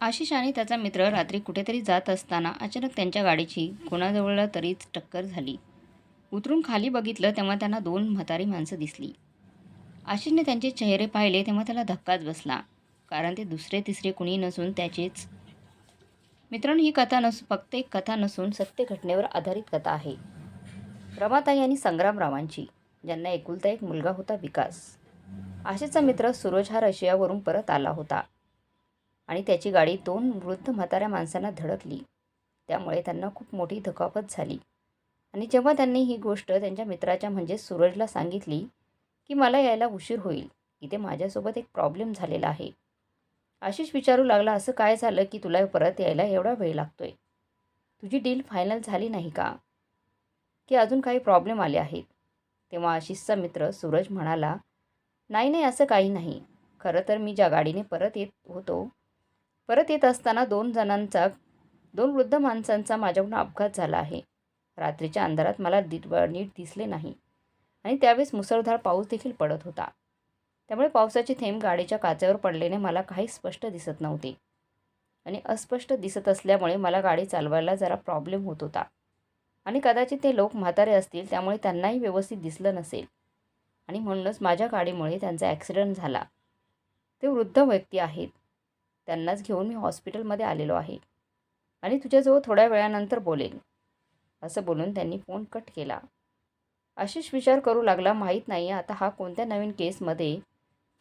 आशिष आणि त्याचा मित्र रात्री कुठेतरी जात असताना अचानक त्यांच्या गाडीची कोणाजवळ तरीच टक्कर झाली. उतरून खाली बघितलं तेव्हा त्यांना दोन म्हातारी माणसं दिसली. आशिषने त्यांचे चेहरे पाहिले तेव्हा त्याला धक्काच बसला कारण ते दुसरे तिसरे कुणी नसून त्याचेच. मित्रांनो ही कथा नस फक्त एक कथा नसून सत्य घटनेवर आधारित कथा आहे. रमाताई आणि संग्रामरावांची ज्यांना एकुलता एक मुलगा होता विकास. आशिषचा मित्र सूरज हा रशियावरून परत आला होता. आणि त्याची गाडी दोन वृद्ध म्हाताऱ्या माणसांना धडकली. त्यामुळे त्यांना खूप मोठी दुखापत झाली. आणि जेव्हा त्यांनी ही गोष्ट त्यांच्या मित्राच्या म्हणजे सूरजला सांगितली की मला यायला उशीर होईल इथे माझ्यासोबत एक प्रॉब्लेम झालेला आहे. आशिष विचारू लागला असं काय झालं की तुला परत यायला एवढा वेळ लागतोय? तुझी डील फायनल झाली नाही का? की अजून काही प्रॉब्लेम आले आहेत? तेव्हा आशिषचा मित्र सूरज म्हणाला नाही नाही असं काही नाही. खरं तर मी ज्या गाडीने परत येत होतो परत येत असताना दोन जणांचा दोन वृद्ध माणसांचा माझ्याकडून अपघात झाला आहे. रात्रीच्या अंधारात मला दि नीट दिसले नाही. आणि त्यावेळेस मुसळधार पाऊस देखील पडत होता. त्यामुळे पावसाचे थेंब गाडीच्या काचेवर पडल्याने मला काही स्पष्ट दिसत नव्हते. आणि अस्पष्ट दिसत असल्यामुळे मला गाडी चालवायला जरा प्रॉब्लेम होत होता. आणि कदाचित ते लोक म्हातारे असतील त्यामुळे त्यांनाही व्यवस्थित दिसलं नसेल. आणि म्हणूनच माझ्या गाडीमुळे त्यांचा ॲक्सिडेंट झाला. ते वृद्ध व्यक्ती आहेत. त्यांनाच घेऊन मी हॉस्पिटलमध्ये आलेलो आहे. आणि तुझ्याजवळ थोड्या वेळानंतर बोलेन. असं बोलून त्यांनी फोन कट केला. आशिष विचार करू लागला माहीत नाही आता हा कोणत्या नवीन केसमध्ये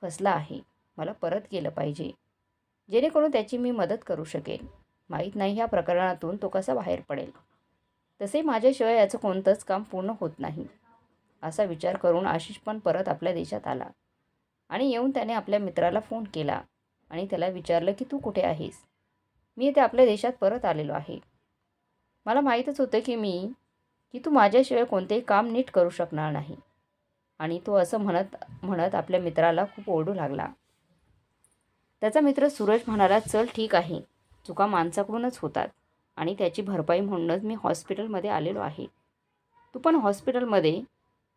फसला आहे. मला परत गेलं पाहिजे. जेणेकरून त्याची मी मदत करू शकेन. माहीत नाही ह्या प्रकरणातून तो कसा बाहेर पडेल. तसे माझ्याशिवाय याचं कोणतंच काम पूर्ण होत नाही. असा विचार करून आशिष पण परत आपल्या देशात आला. आणि येऊन त्याने आपल्या मित्राला फोन केला. आणि त्याला विचारलं की तू कुठे आहेस? मी येथे आपल्या देशात परत आलेलो आहे. मला माहीतच होतं की मी की तू माझ्याशिवाय कोणतेही काम नीट करू शकणार नाही. आणि तो असं म्हणत म्हणत आपल्या मित्राला खूप ओरडू लागला. त्याचा मित्र सूरज म्हणाला चल ठीक आहे. चुका माणसाकडूनच होतात आणि त्याची भरपाई म्हणूनच मी हॉस्पिटलमध्ये आलेलो आहे. तू पण हॉस्पिटलमध्ये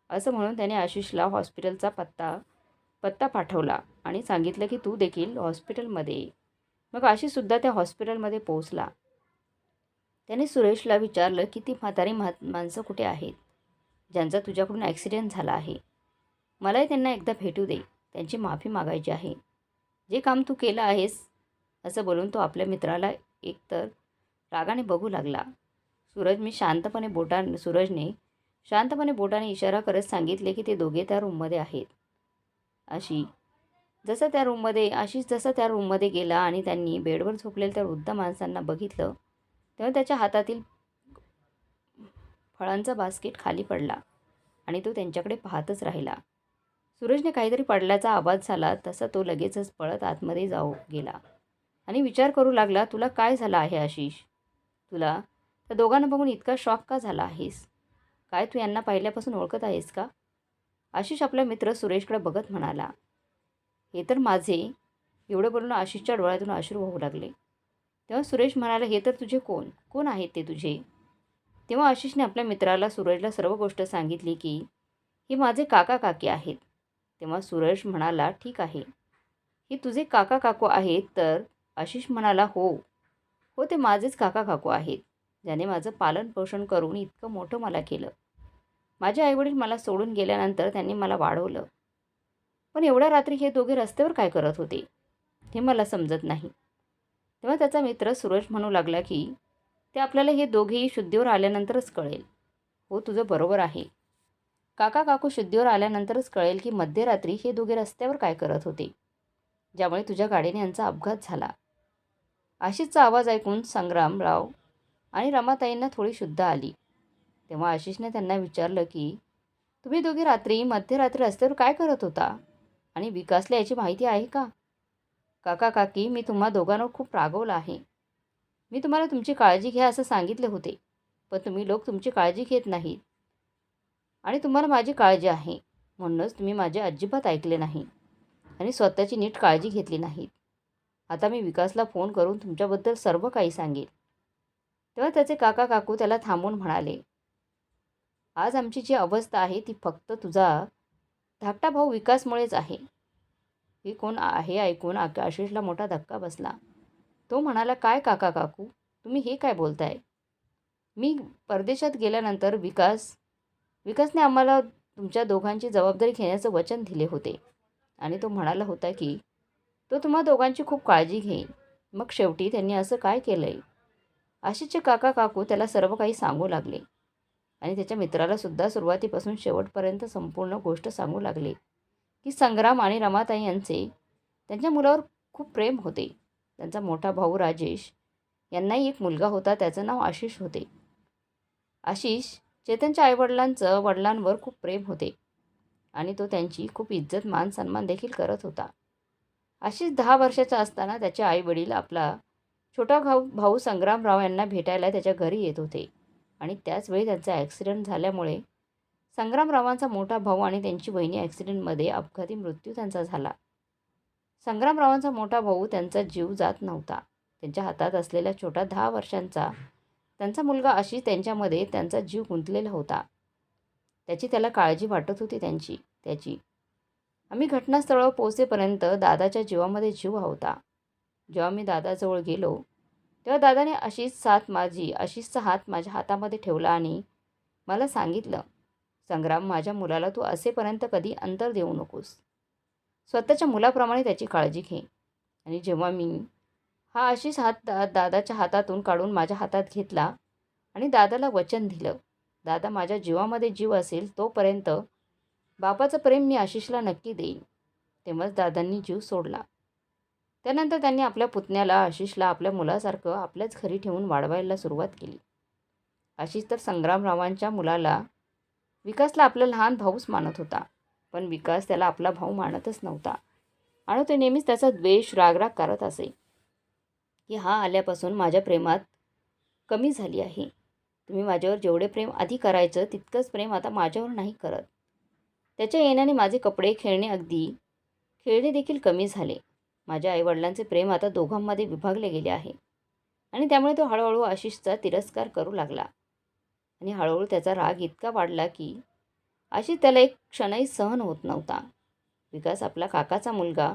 असं म्हणून त्याने आशिषला हॉस्पिटलचा पत्ता पत्ता पाठवला. आणि सांगितलं की तू देखील हॉस्पिटलमध्ये ये. मग आशिषसुद्धा त्या हॉस्पिटलमध्ये पोहोचला. त्याने सुरेशला विचारलं की ती म्हातारी म्हा माणसं कुठे आहेत? ज्यांचा तुझ्याकडून ॲक्सिडेंट झाला आहे. मलाही त्यांना एकदा भेटू दे. त्यांची माफी मागायची आहे. जे काम तू केलं आहेस असं बोलून तो आपल्या मित्राला एकतर रागाने बघू लागला. सूरज मी शांतपणे बोटा सूरजने शांतपणे बोटाने इशारा करत सांगितले की ते दोघे त्या रूममध्ये आहेत. अशी जसं त्या रूममध्ये आशिष जसा त्या रूममध्ये गेला आणि त्यांनी बेडवर झोपलेल्या त्या वृद्ध माणसांना बघितलं तेव्हा त्याच्या हातातील फळांचा बास्केट खाली पडला आणि तो त्यांच्याकडे पाहतच राहिला. सूरजने काहीतरी पडल्याचा आवाज झाला तसा तो लगेचच पळत आतमध्ये जाऊ गेला. आणि विचार करू लागला तुला काय झालं आहे आशिष? तुला? त्या दोघांना बघून इतका शॉक का झाला आहेस? काय तू यांना पहिल्यापासून ओळखत आहेस का? आशिष आपला मित्र सुरेशकडे बघत म्हणाला. हे तर माझे. एवढं बोलून आशिषच्या डोळ्यातून अश्रू वाहू लागले. तेव्हा सुरेश म्हणाला हे तर तुझे कोण? कोण आहेत ते तुझे? तेव्हा आशिषने आपल्या मित्राला सुरेशला सर्व गोष्ट सांगितली की हे माझे काका काकी आहेत. तेव्हा सुरेश म्हणाला ठीक आहे. हे तुझे काका काकू आहेत तर? आशिष म्हणाला हो. हो ते माझेच काका काकू आहेत. ज्याने माझं पालनपोषण करून इतकं मोठं मला केलं. माझे आईवडील मला सोडून गेल्यानंतर त्यांनी मला वाढवलं. पण एवढ्या रात्री हे दोघे रस्त्यावर काय करत होते? हे मला समजत नाही. तेव्हा त्याचा मित्र सूरज म्हणू लागला की ते आपल्याला हे दोघेही शुद्धीवर आल्यानंतरच कळेल. हो तुझं बरोबर आहे. काका काकू शुद्धीवर आल्यानंतरच कळेल की मध्यरात्री हे दोघे रस्त्यावर काय करत होते ज्यामुळे तुझ्या गाडीने यांचा अपघात झाला. आशिषचा आवाज ऐकून संग्रामराव आणि रमाताईंना थोडी शुद्ध आली. तेव्हा आशिषने त्यांना विचारलं की तुम्ही दोघे रात्री मध्यरात्री रस्त्यावर काय करत होता? आणि विकासला याची माहिती आहे का? काका काकी मी तुम्हा दोघांवर खूप रागवलं आहे. मी तुम्हाला तुमची काळजी घ्या असं सांगितले होते पण तुम्ही लोक तुमची काळजी घेत नाहीत. आणि तुम्हाला माझी काळजी आहे म्हणूनच तुम्ही माझे अजिबात ऐकले नाही. आणि स्वतःची नीट काळजी घेतली नाहीत. आता मी विकासला फोन करून तुमच्याबद्दल सर्व काही सांगेल. तेव्हा त्याचे काका काकू त्याला थांबून म्हणाले आज आमची जी अवस्था आहे ती फक्त तुझा धाकटा भाऊ विकासमुळेच आहे. हे कोण आहे ऐकून आशिषला मोठा धक्का बसला. तो म्हणाला काय काका काकू? तुम्ही हे काय बोलताय? मी परदेशात गेल्यानंतर विकास विकासने आम्हाला तुमच्या दोघांची जबाबदारी घेण्याचं वचन दिले होते. आणि तो म्हणाला होता की तो तुम्हा दोघांची खूप काळजी घेईन. मग शेवटी त्यांनी असं काय केलं आहे आशिषचे काका काकू त्याला सर्व काही सांगू लागले. आणि त्याच्या मित्रालासुद्धा सुरुवातीपासून शेवटपर्यंत संपूर्ण गोष्ट सांगू लागले. की संग्राम आणि रमाताई यांचे त्यांच्या मुलावर खूप प्रेम होते. त्यांचा मोठा भाऊ राजेश यांनाही एक मुलगा होता त्याचं नाव आशिष होते. आशिष चेतनच्या आईवडिलांचं वडिलांवर खूप प्रेम होते. आणि तो त्यांची खूप इज्जत मान सन्मान देखील करत होता. आशिष दहा वर्षाचा असताना त्याचे आईवडील आपला छोटा भाऊ भाऊ संग्रामराव यांना भेटायला त्याच्या घरी येत होते. आणि त्याचवेळी त्यांचा ॲक्सिडेंट झाल्यामुळे संग्रामरावांचा मोठा भाऊ आणि त्यांची बहिणी ॲक्सिडेंटमध्ये अपघाती मृत्यू त्यांचा झाला. संग्रामरावांचा मोठा भाऊ त्यांचा जीव जात नव्हता. त्यांच्या हातात असलेला छोटा दहा वर्षांचा त्यांचा मुलगा अशी त्यांच्यामध्ये त्यांचा जीव गुंतलेला होता. त्याची त्याला काळजी वाटत होती त्यांची त्याची. आम्ही घटनास्थळावर पोहोचेपर्यंत दादाच्या जीवामध्ये जीव होता. जेव्हा मी दादाजवळ गेलो तेव्हा दादाने अशीच साथ माझी अशीच हात माझ्या हातामध्ये ठेवला आणि मला सांगितलं संग्राम माझ्या मुलाला तू असेपर्यंत कधी अंतर देऊ नकोस. स्वतःच्या मुलाप्रमाणे त्याची काळजी घे. आणि जेव्हा मी हा अशीच हात दा दादाच्या हातातून काढून माझ्या हातात घेतला आणि दादाला वचन दिलं दादा माझ्या जीवामध्ये जीव असेल तोपर्यंत बापाचं प्रेम मी आशिषला नक्की देईन. तेव्हाच दादांनी जीव सोडला. त्यानंतर त्यांनी आपल्या पुतण्याला आशिषला आपल्या मुलासारखं आपल्याच घरी ठेवून वाढवायला सुरुवात केली. आशिष तर संग्रामरावांच्या मुलाला विकासला आपला लहान भाऊच मानत होता पण विकास त्याला आपला भाऊ मानतच नव्हता आणि तो नेहमीच त्याचा द्वेष रागराग करत असे की हा आल्यापासून माझ्या प्रेमात कमी झाली आहे. तुम्ही माझ्यावर जेवढे प्रेम आधी करायचं तितकंच प्रेम आता माझ्यावर नाही करत. त्याच्या येण्याने माझे कपडे खेळणे अगदी खेळणे देखील कमी झाले. माझ्या आईवडिलांचे प्रेम आता दोघांमध्ये विभागले गेले आहे. आणि त्यामुळे तो हळूहळू आशिषचा तिरस्कार करू लागला. आणि हळूहळू त्याचा राग इतका वाढला की आशिष त्याला एक क्षणही सहन होत नव्हता. विकास आपला काकाचा मुलगा.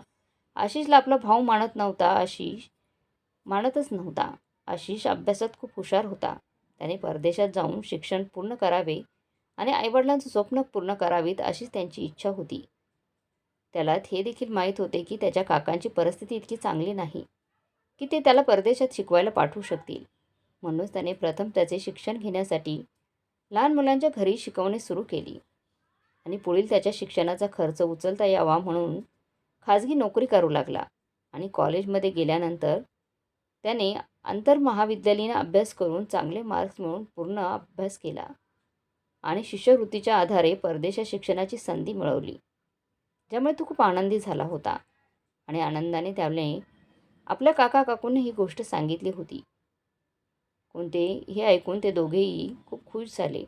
आशिषला आपला भाऊ मानत नव्हता. आशिष मानतच नव्हता. आशिष अभ्यासात खूप हुशार होता. त्याने परदेशात जाऊन शिक्षण पूर्ण करावे आणि आईवडिलांचं स्वप्न पूर्ण करावीत अशीच त्यांची इच्छा होती. त्याला हे देखील माहीत होते की त्याच्या काकांची परिस्थिती इतकी चांगली नाही की ते त्याला परदेशात शिकवायला पाठवू शकतील. म्हणूनच त्याने प्रथम त्याचे शिक्षण घेण्यासाठी लहान मुलांच्या घरी शिकवणे सुरू केली. आणि पुढील त्याच्या शिक्षणाचा खर्च उचलता यावा म्हणून खाजगी नोकरी करू लागला. आणि कॉलेजमध्ये गेल्यानंतर त्याने आंतरमहाविद्यालयीन अभ्यास करून चांगले मार्क्स मिळवून पूर्ण अभ्यास केला. आणि शिष्यवृत्तीच्या आधारे परदेशात शिक्षणाची संधी मिळवली. ज्यामुळे तो खूप आनंदी झाला होता. आणि आनंदाने त्याने आपल्या काका काकूंनी ही गोष्ट सांगितली होती. कोणते हे ऐकून ते दोघेही खूप खुश झाले.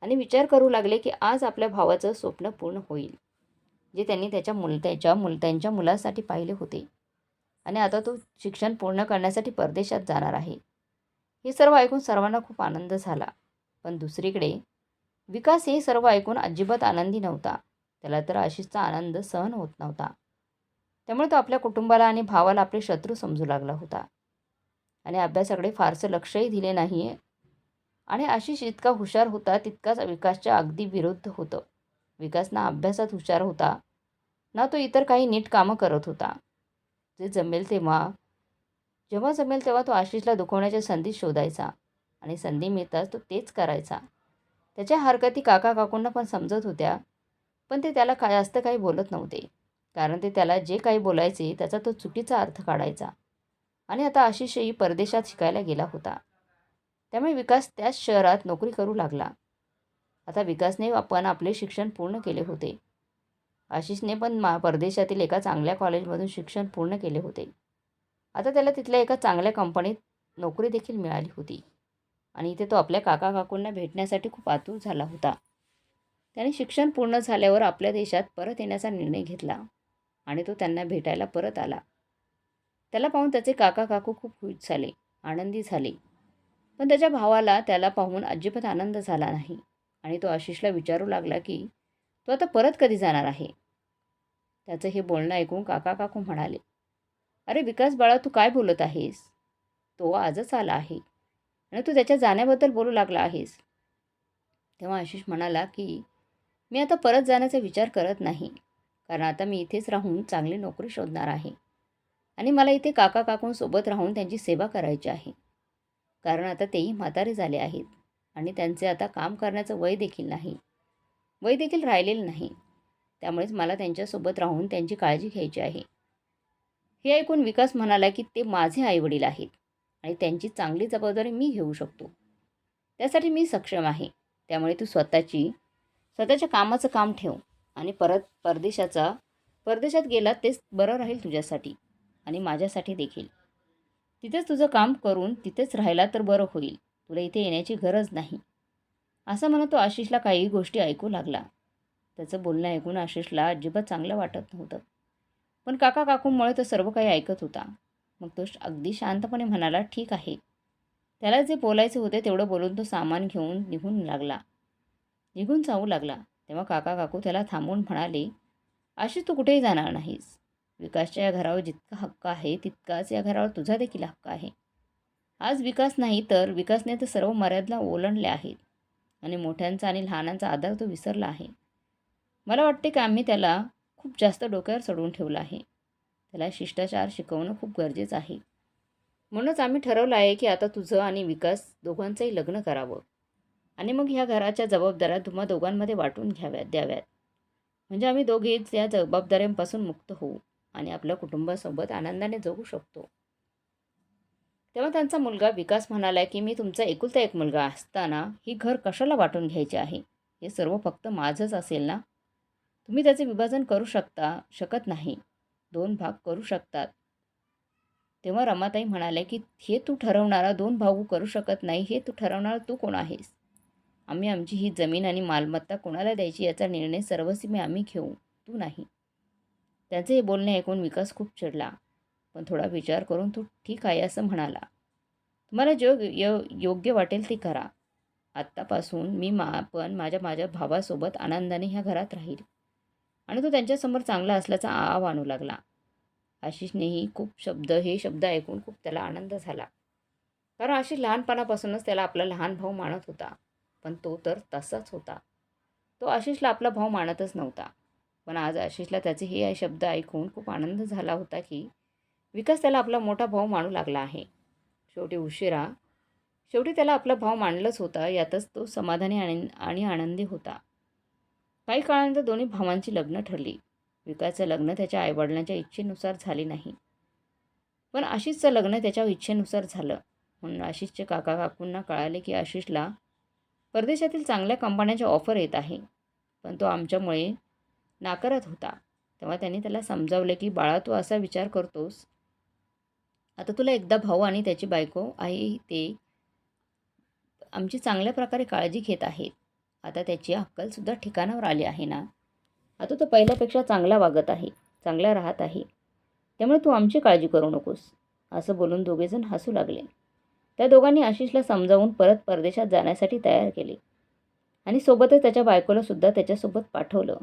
आणि विचार करू लागले की आज आपल्या भावाचं स्वप्न पूर्ण होईल. जे त्यांनी त्याच्या मुल त्याच्या मुल त्यांच्या मुलासाठी पाहिले होते. आणि आता तो शिक्षण पूर्ण करण्यासाठी परदेशात जाणार आहे. हे सर्व ऐकून सर्वांना खूप आनंद झाला. पण दुसरीकडे विकास हे सर्व ऐकून अजिबात आनंदी नव्हता. त्याला तर आशिषचा आनंद सहन होत नव्हता. त्यामुळे तो आपल्या कुटुंबाला आणि भावाला आपले शत्रू समजू लागला होता. आणि अभ्यासाकडे फारसं लक्षही दिले नाही आणि आशिष जितका हुशार होता तितकाच विकासच्या अगदी विरुद्ध होतं. विकास ना अभ्यासात हुशार होता ना तो इतर काही नीट कामं करत होता. जे जमेल तेव्हा जेव्हा जमेल तेव्हा तो आशिषला दुखवण्याच्या संधी शोधायचा. आणि संधी मिळताच तो तेच करायचा. त्याच्या हरकती काका काकूंना पण समजत होत्या. पण ते त्याला काय जास्त काही बोलत नव्हते. कारण ते त्याला जे काही बोलायचे त्याचा तो चुकीचा अर्थ काढायचा. आणि आता आशिषही परदेशात शिकायला गेला होता. त्यामुळे विकास त्याच शहरात नोकरी करू लागला. आता विकासने आपण आपले शिक्षण पूर्ण केले होते. आशिषने पण मा परदेशातील एका चांगल्या कॉलेजमधून शिक्षण पूर्ण केले होते. आता त्याला तिथल्या एका चांगल्या कंपनीत नोकरी देखील मिळाली होती. आणि इथे तो आपल्या काका काकूंना भेटण्यासाठी खूप आतुर झाला होता. त्याने शिक्षण पूर्ण झाल्यावर आपल्या देशात परत येण्याचा निर्णय घेतला आणि तो त्यांना भेटायला परत आला. त्याला पाहून त्याचे काका काकू खूप खुश झाले आनंदी झाले. पण त्याच्या भावाला त्याला पाहून अजिबात आनंद झाला नाही आणि तो आशिषला विचारू लागला की तो आता परत कधी जाणार आहे? त्याचं हे बोलणं ऐकून काका काकू म्हणाले अरे विकास बाळा तू काय बोलत आहेस? तो आजच आला आहे आणि तू त्याच्या जाण्याबद्दल बोलू लागला आहेस. तेव्हा आशिष म्हणाला की मी आता परत जाण्याचा विचार करत नाही. कारण आता मी इथेच राहून चांगली नोकरी शोधणार आहे. आणि मला इथे काका काकूंसोबत राहून त्यांची सेवा करायची आहे. कारण आता तेही म्हातारे झाले आहेत. आणि त्यांचे आता काम करण्याचं वय देखील नाही. वय देखील राहिलेलं नाही. त्यामुळेच मला त्यांच्यासोबत राहून त्यांची काळजी घ्यायची आहे. हे ऐकून विकास म्हणाला की ते माझे आईवडील आहेत. आणि त्यांची चांगली जबाबदारी मी घेऊ शकतो. त्यासाठी मी सक्षम आहे. त्यामुळे तू स्वतःची स्वतःच्या कामाचं काम ठेव आणि परत परदेशाचा परदेशात गेला तेच बरं राहील तुझ्यासाठी आणि माझ्यासाठी देखील. तिथेच तुझं काम करून तिथेच राहिला तर बरं होईल. तुला इथे येण्याची गरज नाही. असं म्हणत तो आशिषला काही गोष्टी ऐकू लागला. त्याचं बोलणं ऐकून आशिषला अजिबात चांगलं वाटत नव्हतं. पण काका काकूमुळे तो सर्व काही ऐकत होता. मग तो अगदी शांतपणे म्हणाला ठीक आहे. त्याला जे बोलायचे होते तेवढं बोलून तो सामान घेऊन निघून लागला. निघून जाऊ लागला. तेव्हा काका काकू त्याला थांबून म्हणाले अशी तू कुठेही जाणार नाहीस. विकासच्या या घरावर जितका हक्क आहे तितकाच या घरावर तुझा देखील हक्क आहे. आज विकास नाही तर विकासने तर सर्व मर्यादा ओलांडल्या आहेत आणि मोठ्यांचा आणि लहानांचा आदर तो विसरला आहे. मला वाटते की आम्ही त्याला खूप जास्त डोक्यावर चढवून ठेवलं आहे. त्याला शिष्टाचार शिकवणं खूप गरजेचं आहे. म्हणूनच आम्ही ठरवलं आहे की आता तुझं आणि विकास दोघांचंही लग्न करावं. आणि मग ह्या घराच्या जबाबदाऱ्या तुम्हा दोघांमध्ये वाटून घ्याव्यात द्याव्यात. म्हणजे आम्ही दोघेच या जबाबदाऱ्यांपासून मुक्त होऊ आणि आपल्या कुटुंबासोबत आनंदाने जगू शकतो. तेव्हा त्यांचा मुलगा विकास म्हणाला की मी तुमचा एकुलता एक मुलगा असताना ही घर कशाला वाटून घ्यायचे आहे? हे सर्व फक्त माझंच असेल ना? तुम्ही त्याचे विभाजन करू शकता शकत नाही. दोन भाग करू शकतात. तेव्हा रमाताई म्हणाले की हे तू ठरवणारा दोन भाऊ करू शकत नाही हे तू ठरवणारा तू कोण आहेस? आम्ही आमची ही जमीन आणि मालमत्ता कोणाला द्यायची याचा निर्णय सर्वस्वी आम्ही घेऊ तू नाही. त्याचे हे बोलणे ऐकून विकास खूप चिडला पण थोडा विचार करून तू ठीक आहे असं म्हणाला. तुम्हाला जो यो योग्य वाटेल ते करा. आत्तापासून मी मा पण माझ्या माझ्या भावासोबत आनंदाने ह्या घरात राहील. आणि तो त्यांच्यासमोर चांगला असल्याचा आव आणू लागला. आशिषनेही खूप शब्द हे शब्द ऐकून खूप त्याला आनंद झाला. कारण आशिष लहानपणापासूनच त्याला आपला लहान भाऊ मानत होता. पण तो तर तसाच होता. तो आशिषला आपला भाऊ मानतच नव्हता. पण आज आशिषला त्याचे हे शब्द ऐकून खूप आनंद झाला होता की विकास त्याला आपला मोठा भाऊ मानू लागला आहे. शेवटी उशिरा शेवटी त्याला आपला भाव मानलंच होता यातच तो समाधानी आणि आणि आनंदी होता. काही काळानंतर दोन्ही भावांची लग्न ठरली. विकासचं लग्न त्याच्या आईवडिलांच्या इच्छेनुसार झाले नाही. पण आशिषचं लग्न त्याच्या इच्छेनुसार झालं. म्हणून आशिषचे काका काकूंना कळाले की आशिषला परदेशातील चांगल्या कंपन्यांच्या ऑफर येत आहे. पण तो आमच्यामुळे नाकारत होता. तेव्हा त्यांनी त्याला समजावले की बाळा तू असा विचार करतोस. आता तुला एकदा भाऊ आणि त्याची बायको आई ते आमची चांगल्या प्रकारे काळजी घेत आहेत. आता त्याची अक्कलसुद्धा ठिकाणावर आली आहे ना? आता तो पहिल्यापेक्षा चांगला वागत आहे चांगला राहत आहे. त्यामुळे तू आमची काळजी करू नकोस. असं बोलून दोघेजण हसू लागले. त्या दोघांनी आशिषला समजावून परत परदेशात जाण्यासाठी तयार केले. आणि सोबतच त्याच्या बायकोलासुद्धा त्याच्यासोबत पाठवलं.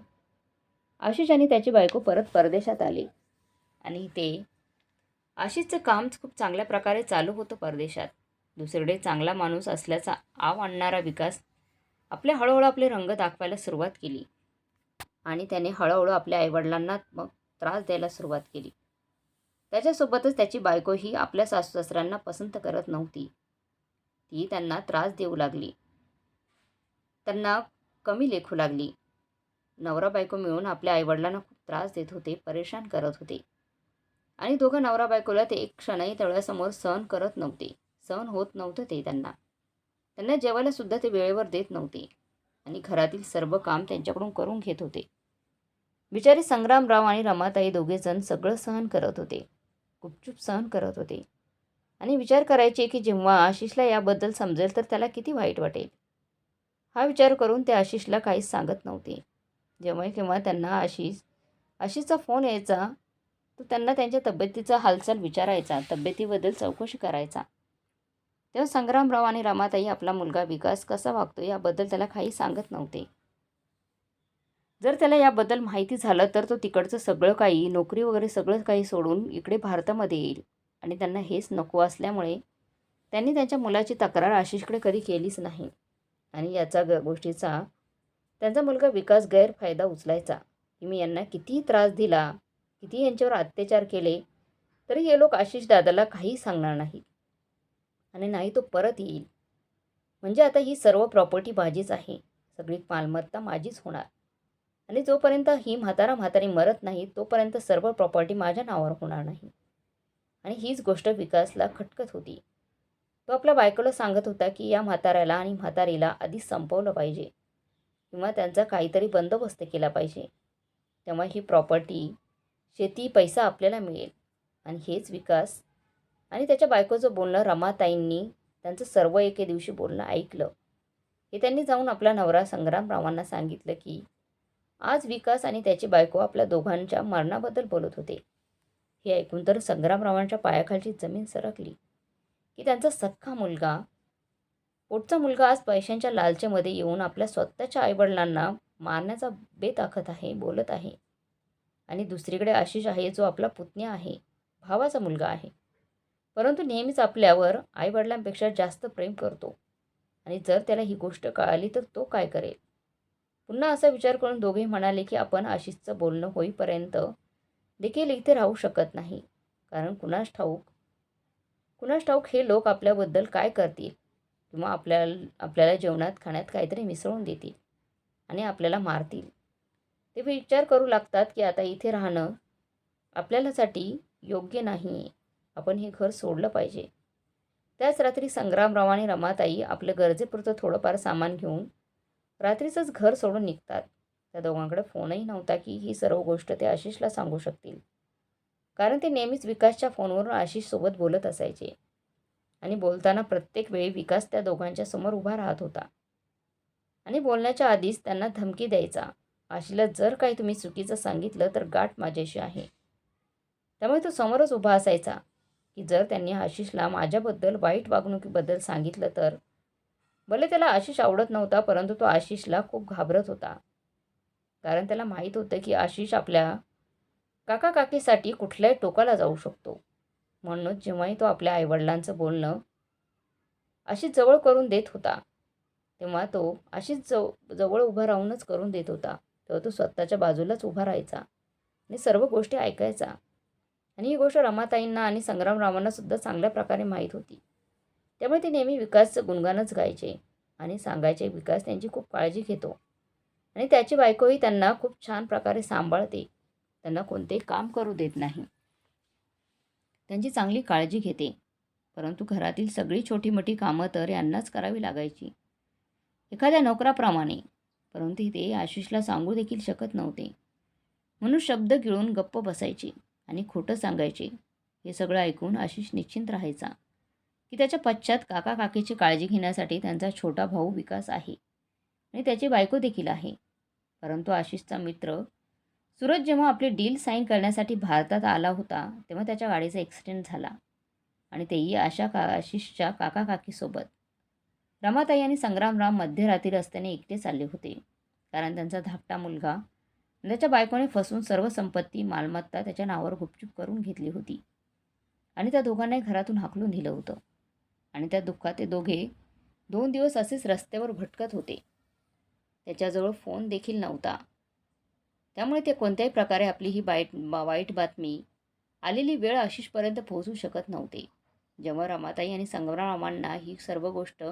आशिष आणि त्याची बायको परत परदेशात आली. आणि ते आशिषचं काम खूप चांगल्या प्रकारे चालू होतं परदेशात. दुसरीकडे चांगला माणूस असल्याचा आव आणणारा विकास आपल्या हळूहळू आपले रंग दाखवायला सुरुवात केली. आणि त्याने हळूहळू आपल्या आईवडिलांना मग त्रास द्यायला सुरुवात केली. त्याच्यासोबतच त्याची बायको ही आपल्या सासू सासऱ्यांना पसंत करत नव्हती. ती त्यांना त्रास देऊ लागली. त्यांना कमी लेखू लागली. नवरा बायको मिळून आपल्या आईवडिलांना खूप त्रास देत होते परेशान करत होते. आणि दोघं नवरा बायकोला ते एक क्षणही तळ्यासमोर सहन करत नव्हते. सहन होत नव्हतं ते त्यांना. त्यांना जेवायला सुद्धा ते वेळेवर देत नव्हते. आणि घरातील सर्व काम त्यांच्याकडून करून घेत होते. बिचारी संग्रामराव आणि रमाताई दोघेजण सगळं सहन करत होते. गुपचूप सहन करत होते. आणि विचार करायचे की जेव्हा आशिषला याबद्दल समजेल तर त्याला किती वाईट वाटेल. हा विचार करून ते आशिषला काहीच सांगत नव्हते. जेव्हा केव्हा त्यांना आशिष आशिषचा फोन यायचा तो त्यांना त्यांच्या तब्येतीचा हालचाल विचारायचा तब्येतीबद्दल चौकशी करायचा. तेव्हा संग्रामराव आणि रमाताई आपला मुलगा विकास कसा वागतो याबद्दल त्याला काही सांगत नव्हते. जर त्याला याबद्दल माहिती झालं तर तो तिकडचं सगळं काही नोकरी वगैरे सगळं काही सोडून इकडे भारतामध्ये येईल. आणि त्यांना हेच नको असल्यामुळे त्यांनी त्यांच्या मुलाची तक्रार आशिषकडे कधी केलीच नाही. आणि याचा ग गोष्टीचा त्यांचा मुलगा विकास गैरफायदा उचलायचा. की मी यांना कितीही त्रास दिला किती यांच्यावर अत्याचार केले तरी हे लोक आशिष दादाला काही सांगणार नाहीत. आणि नाही तो परत येईल. म्हणजे आता ही सर्व प्रॉपर्टी माझीच आहे. सगळी मालमत्ता माझीच होणार. आणि जोपर्यंत ही म्हातारा म्हातारी मरत नाही तोपर्यंत सर्व प्रॉपर्टी माझ्या नावावर होणार नाही. आणि हीच गोष्ट विकासला खटकत होती. तो आपल्या बायकोला सांगत होता की या म्हाताऱ्याला आणि म्हातारीला आधी संपवलं पाहिजे. किंवा त्यांचा काहीतरी बंदोबस्त केला पाहिजे. तेव्हा ही प्रॉपर्टी शेती पैसा आपल्याला मिळेल. आणि हेच विकास. आणि त्याच्या बायकोचं बोलणं रमाताईंनी त्यांचं सर्व एके दिवशी बोलणं ऐकलं. हे त्यांनी जाऊन आपला नवरा संग्रामरावांना सांगितलं की आज विकास आणि त्याची बायको आपल्या दोघांच्या मरणाबद्दल बोलत होते. हे ऐकून तर संग्रामरावांच्या पायाखालची जमीन सरकली. की त्यांचा सख्खा मुलगा पोटचा मुलगा आज पैशांच्या लालचेमध्ये येऊन आपल्या स्वतःच्या आईवडिलांना मारण्याचा बेताखत आहे बोलत आहे. आणि दुसरीकडे आशिष आहे जो आपला पुतण्या आहे भावाचा मुलगा आहे. परंतु नेहमीच आपल्यावर आईवडिलांपेक्षा जास्त प्रेम करतो. आणि जर त्याला ही गोष्ट कळाली तर तो काय करेल? पुन्हा असा विचार करून दोघे म्हणाले की आपण आशिषचं बोलणं होईपर्यंत देखील इथे राहू शकत नाही. कारण कुणास ठाऊक? कुणास ठाऊक हे लोक आपल्याबद्दल काय करतील? किंवा आपल्या आपल्याला जेवणात खाण्यात काहीतरी मिसळून देतील आणि आपल्याला मारतील. ते विचार करू लागतात की आता इथे राहणं आपल्यालासाठी योग्य नाही. आहे आपण हे घर सोडलं पाहिजे. त्याच रात्री संग्रामराव आणि रमाताई आपलं गरजेपुरतं थोडंफार सामान घेऊन रात्रीचंच घर सोडून निघतात. त्या दोघांकडे फोनही नव्हता की ही सर्व गोष्ट ते आशिषला सांगू शकतील. कारण ते नेहमीच विकासच्या फोनवरून आशिषसोबत बोलत असायचे. आणि बोलताना प्रत्येक वेळी विकास त्या दोघांच्या समोर उभा राहत होता. आणि बोलण्याच्या आधीच त्यांना धमकी द्यायचा. आशिला जर काही तुम्ही चुकीचं सांगितलं तर गाठ माझ्याशी आहे. त्यामुळे तो समोरच उभा असायचा. की जर त्यांनी आशिषला माझ्याबद्दल वाईट वागणुकीबद्दल सांगितलं तर भले त्याला आशिष आवडत नव्हता परंतु तो आशिषला खूप घाबरत होता. कारण त्याला माहीत होतं की आशिष आपल्या काका काकीसाठी कुठल्याही टोकाला जाऊ शकतो. म्हणूनच जेव्हाही तो आपल्या आईवडिलांचं बोलणं आशिष जवळ करून देत होता तेव्हा तो आशिष जव जवळ उभा राहूनच करून देत होता. तेव्हा तो स्वतःच्या बाजूलाच उभा राहायचा आणि सर्व गोष्टी ऐकायचा. आणि ही गोष्ट रमाताईंना आणि संग्रामरावांना सुद्धा चांगल्या प्रकारे माहीत होती. त्यामुळे ते नेहमी विकासचं गुणगानच गायचे आणि सांगायचे विकास त्यांची खूप काळजी घेतो. आणि त्याची बायकोही त्यांना खूप छान प्रकारे सांभाळते. त्यांना कोणतेही काम करू देत नाही. त्यांची चांगली काळजी घेते. परंतु घरातील सगळी छोटी मोठी कामं तर यांनाच करावी लागायची. एखाद्या नोकराप्रमाणे. परंतु ते आशिषला सांगू देखील शकत नव्हते. म्हणून शब्द गिळून गप्प बसायचे आणि खोटं सांगायचे. हे सगळं ऐकून आशिष निश्चिंत राहायचा. की त्याच्या पश्चात काका काकीची काळजी घेण्यासाठी त्यांचा छोटा भाऊ विकास आहे. आणि त्याची बायको देखील आहे. परंतु आशिषचा मित्र सूरज जेव्हा आपली डील साईन करण्यासाठी भारतात आला होता तेव्हा त्याच्या गाडीचा ॲक्सिडेंट झाला. आणि तेही आशा का आशिषच्या काका काकीसोबत रमाताई आणि संग्रामराम मध्यरात्री रस्त्याने एकटे चालले होते. कारण त्यांचा धाकटा मुलगा त्याच्या बायकोने फसून सर्व संपत्ती मालमत्ता त्याच्या नावावर गुपचूप करून घेतली होती. आणि त्या दोघांनाही घरातून हाकलून दिलं होतं. आणि त्या दुःखात ते दोघे दोन दिवस असेच रस्त्यावर भटकत होते. त्याच्याजवळ फोन देखील नव्हता. त्यामुळे ते कोणत्याही प्रकारे आपली ही बाईट वाईट बातमी आलेली वेळ आशिषपर्यंत पोहोचू शकत नव्हते. जेव्हा रमाताई आणि संग्रामांना ही सर्व गोष्ट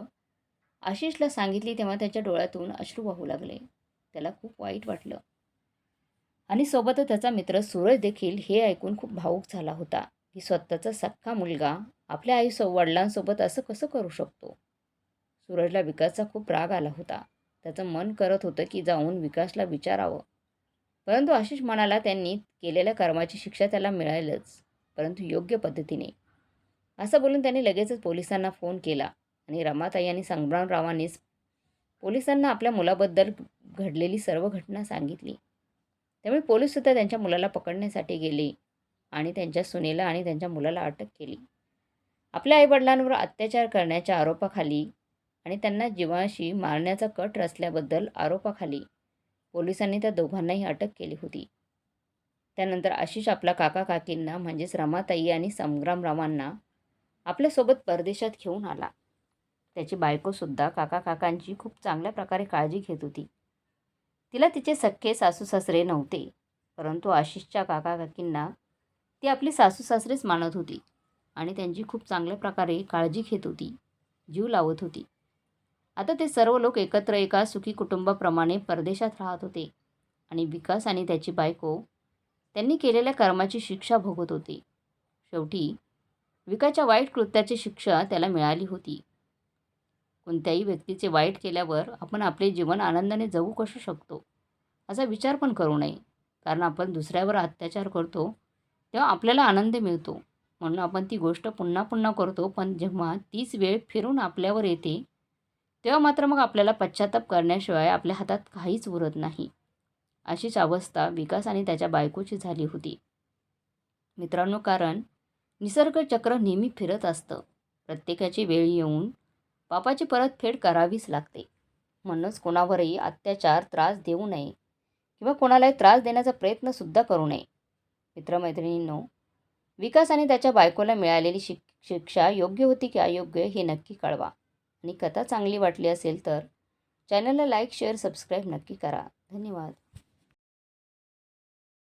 आशिषला सांगितली तेव्हा त्याच्या डोळ्यातून अश्रू वाहू लागले. त्याला खूप वाईट वाटलं. आणि सोबतच त्याचा मित्र सूरज देखील हे ऐकून खूप भावूक झाला होता. की स्वतःचा सख्खा मुलगा आपल्या आई वडिलांसोबत असं कसं करू शकतो? सूरजला विकासचा खूप राग आला होता. त्याचं मन करत होतं की जाऊन विकासला विचारावं. परंतु आशिष म्हणाला त्यांनी केलेल्या कर्माची शिक्षा त्याला मिळालंच परंतु योग्य पद्धतीने. असं बोलून त्यांनी लगेचच पोलिसांना फोन केला आणि रमाताई आणि संग्रामरावांनीच पोलिसांना आपल्या मुलाबद्दल घडलेली सर्व घटना सांगितली. त्यामुळे पोलीससुद्धा त्यांच्या मुलाला पकडण्यासाठी गेले. आणि त्यांच्या सुनेला आणि त्यांच्या मुलाला अटक केली. आपल्या आईवडिलांवर अत्याचार करण्याच्या आरोपाखाली आणि त्यांना जीवाशी मारण्याचा कट रचल्याबद्दल आरोपाखाली पोलिसांनी त्या दोघांनाही अटक केली होती. त्यानंतर आशिष आपला काका काकींना म्हणजेच रमाताई आणि संग्रामरावांना आपल्यासोबत परदेशात घेऊन आला. त्याची बायकोसुद्धा काका काकांची खूप चांगल्या प्रकारे काळजी घेत होती. तिला तिचे सख्खे सासू सासरे नव्हते परंतु आशिषच्या काका काकींना ती आपली सासू सासरेच मानत होती आणि त्यांची खूप चांगल्या प्रकारे काळजी घेत होती जीव लावत होती. आता ते सर्व लोक एकत्र एका सुखी कुटुंबाप्रमाणे परदेशात राहत होते आणि विकास आणि त्याची बायको त्यांनी केलेल्या कर्माची शिक्षा भोगत होते. शेवटी विकाच्या वाईट कृत्याची शिक्षा त्याला मिळाली होती. कोणत्याही व्यक्तीचे वाईट केल्यावर आपण आपले जीवन आनंदाने जगू कसू शकतो? असा विचार पण करू नये कारण आपण दुसऱ्यावर अत्याचार करतो तेव्हा आपल्याला आनंद मिळतो. म्हणून आपण ती गोष्ट पुन्हा पुन्हा करतो. पण जेव्हा तीच वेळ फिरून आपल्यावर येते तेव्हा मात्र मग आपल्याला पश्चाताप करण्याशिवाय आपल्या हातात काहीच उरत नाही. अशीच अवस्था विकास आणि त्याच्या बायकोची झाली होती. मित्रांनो कारण निसर्ग चक्र नेहमी फिरत असतं. प्रत्येकाची वेळ येऊन पापाची परतफेड करावीच लागते. म्हणूनच कोणावरही अत्याचार त्रास देऊ नये किंवा कोणालाही त्रास देण्याचा प्रयत्नसुद्धा करू नये. मित्रमैत्रिणींनो विकास आणि त्याच्या बायकोला मिळालेली शिक शिक्षा योग्य होती की अयोग्य हे नक्की कळवा. आणि कथा चांगली वाटली असेल तर चॅनलला लाईक शेअर सबस्क्राईब नक्की करा. धन्यवाद.